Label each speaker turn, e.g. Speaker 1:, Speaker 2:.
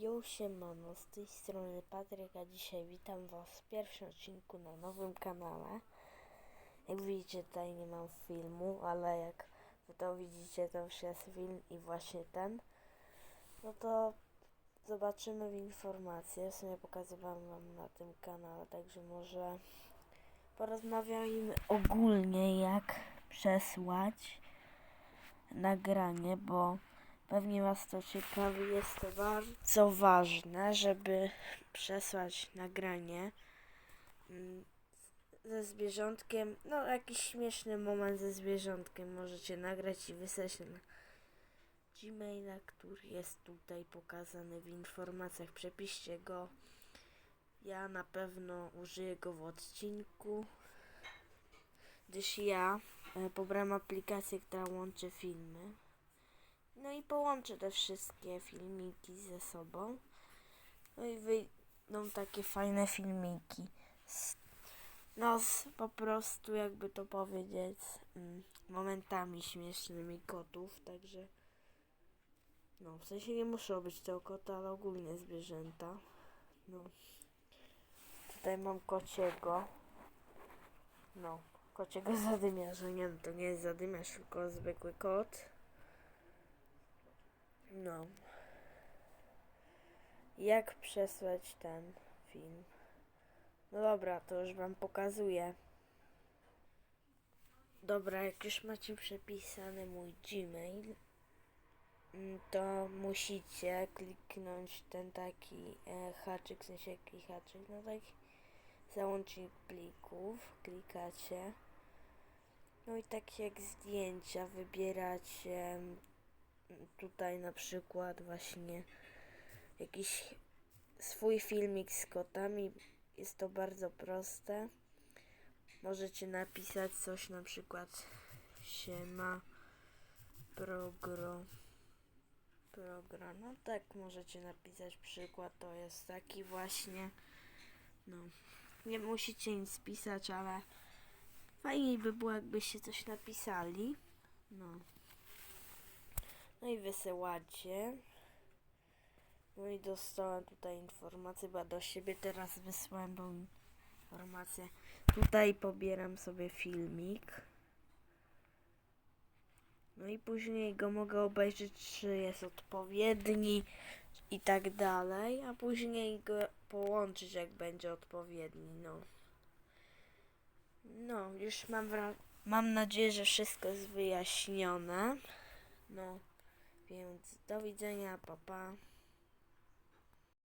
Speaker 1: Jo, siemano, z tej strony Patryk, a dzisiaj witam was w pierwszym odcinku na nowym kanale. Jak widzicie, tutaj nie mam filmu, ale jak wy to widzicie, to już jest film i właśnie ten. No to zobaczymy w informacje, w sumie pokazywałam wam na tym kanale, także może porozmawiajmy ogólnie, jak przesłać nagranie, bo Pewnie Was to ciekawi. Jest to bardzo ważne, żeby przesłać nagranie mm, ze zwierzątkiem. No, jakiś śmieszny moment ze zwierzątkiem możecie nagrać i wysłać na Gmaila, który jest tutaj pokazany w informacjach. Przepiszcie go. Ja na pewno użyję go w odcinku, gdyż ja e, pobrałem aplikację, która łączy filmy. No i połączę te wszystkie filmiki ze sobą. No i wyjdą takie fajne filmiki. No z po prostu jakby to powiedzieć mm, momentami śmiesznymi kotów, także no w sensie nie muszą być to koty, ale ogólnie zwierzęta. No. Tutaj mam kociego. No, kociego zadymiarza. Nie, no to nie jest zadymiarz, tylko zwykły kot. No. Jak przesłać ten film? No dobra, to już wam pokazuję. Dobra, jak już macie przepisany mój Gmail, mm, to musicie kliknąć ten taki e, haczyk, w sensie jaki haczyk, no taki załącznik plików, klikacie. No i tak jak zdjęcia wybieracie tutaj na przykład właśnie jakiś swój filmik z kotami. Jest to bardzo proste. Możecie napisać coś na przykład siema progro program. No tak możecie napisać przykład. To jest taki właśnie. No. Nie musicie nic pisać, ale fajniej by było jakbyście coś napisali. No. No i wysyłacie. No i dostałem tutaj informację, bo do siebie teraz wysłałem tą informację. Tutaj pobieram sobie filmik. No i później go mogę obejrzeć, czy jest odpowiedni i tak dalej, a później go połączyć, jak będzie odpowiedni, no. No, już mam, mam nadzieję, że wszystko jest wyjaśnione. No. Więc do widzenia, papa. Pa.